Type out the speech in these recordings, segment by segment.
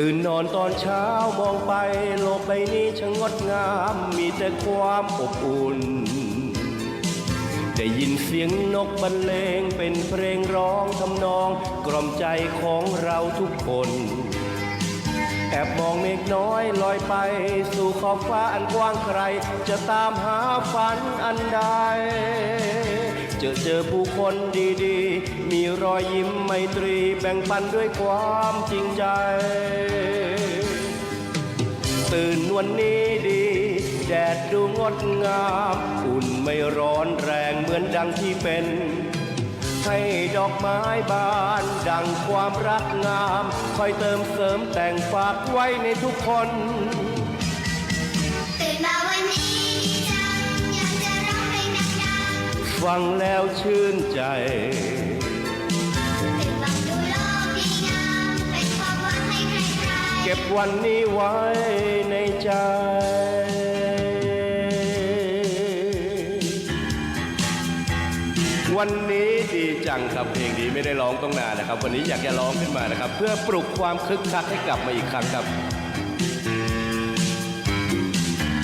ตื่นนอนตอนเช้ามองไปโลกใบนี้ช่างงดงาม มีแต่ความอบอุ่น ได้ยินเสียงนกบรรเลงเป็นเพลงร้องทำนอง กล่อมใจของเราทุกคน แอบมองเมฆน้อยลอยไป สู่ขอบฟ้าอันกว้างไกล จะตามหาฝันอันใด เจอเจอผู้คนดีๆ มีรอยยิ้มไมตรีแบ่งปันด้วยความจริงใจ ตื่นวันนี้ดี แดดดูงดงาม อุ่นไม่ร้อนแรงเหมือนดังที่เป็นให้ดอกไม้บานดังความรักงาม คอยเติมเสริมแต่งฝากไว้ในทุกคน ฟังแล้วชื่นใจเป็นความหวังให้ใครๆเก็บวันนี้ไว้ในใจวันนี้ดีจังครับเพลงนี้ไม่ได้ร้องต้องนานนะครับ วันนี้อยากจะร้องขึ้นมานะครับ เพื่อปลุกความคึกคักให้กลับมาอีกครั้งครับ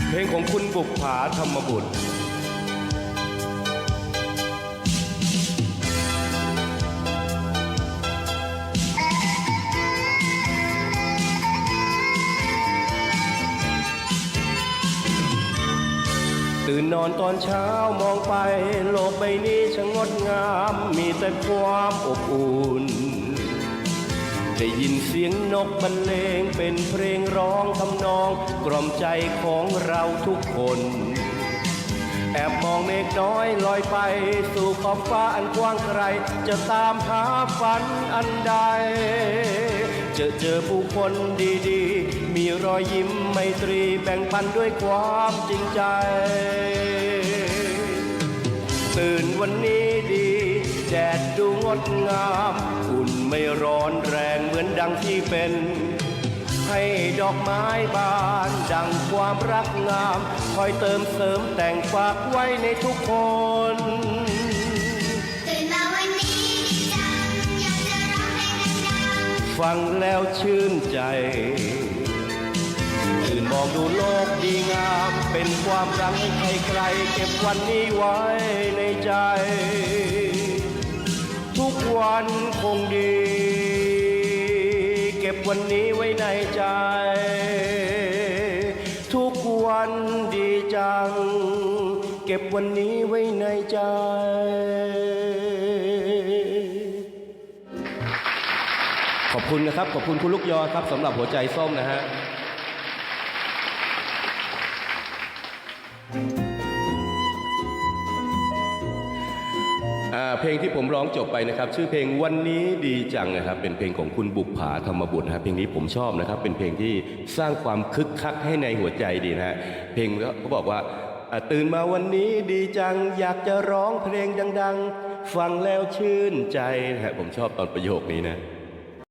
เพลงของคุณบุกผาธรรมบุตร ตื่นนอนตอนเช้ามองไป โลกใบนี้ช่างงดงาม มีแต่ความอบอุ่น ได้ยินเสียงนกบรรเลงเป็นเพลงร้องทำนอง กล่อมใจของเราทุกคน แอบมองเมฆน้อยลอยไป สู่ขอบฟ้าอันกว้างไกล จะตามหาฝันอันใด เจอเจอผู้คนดีๆ มีรอยยิ้มไมตรีแบ่งปันด้วยความจริงใจ ตื่นวันนี้ดีแดดดูงดงามอุ่นไม่ร้อนแรงเหมือนดังที่เป็น ให้ดอกไม้บานดังความรักงาม คอยเติมเสริมแต่งฝากไว้ในทุกคน ฟังแล้วชื่นใจตื่นมองดูโลกดีงาม เป็นความรักให้ใครเก็บวันนี้ไว้ในใจ ทุกวันคงดี เก็บวันนี้ไว้ในใจ ทุกวันดีจัง เก็บวันนี้ไว้ในใจ ขอบคุณนะครับ ขอบคุณคุณลูกยอครับสำหรับหัวใจส้มนะฮะเพลงที่ผมร้องจบไปนะครับ ชื่อเพลงวันนี้ดีจังนะครับ เป็นเพลงของคุณบุกผาธรรมบุตรนะครับเพลงนี้ผมชอบนะครับ เป็นเพลงที่สร้างความคึกคักให้ในหัวใจดีนะฮะเพลงเขาบอกว่าตื่นมาวันนี้ดีจัง อยากจะร้องเพลงดัง ๆ ฟังแล้วชื่นใจนะฮะผมชอบตอนประโยคนี้นะ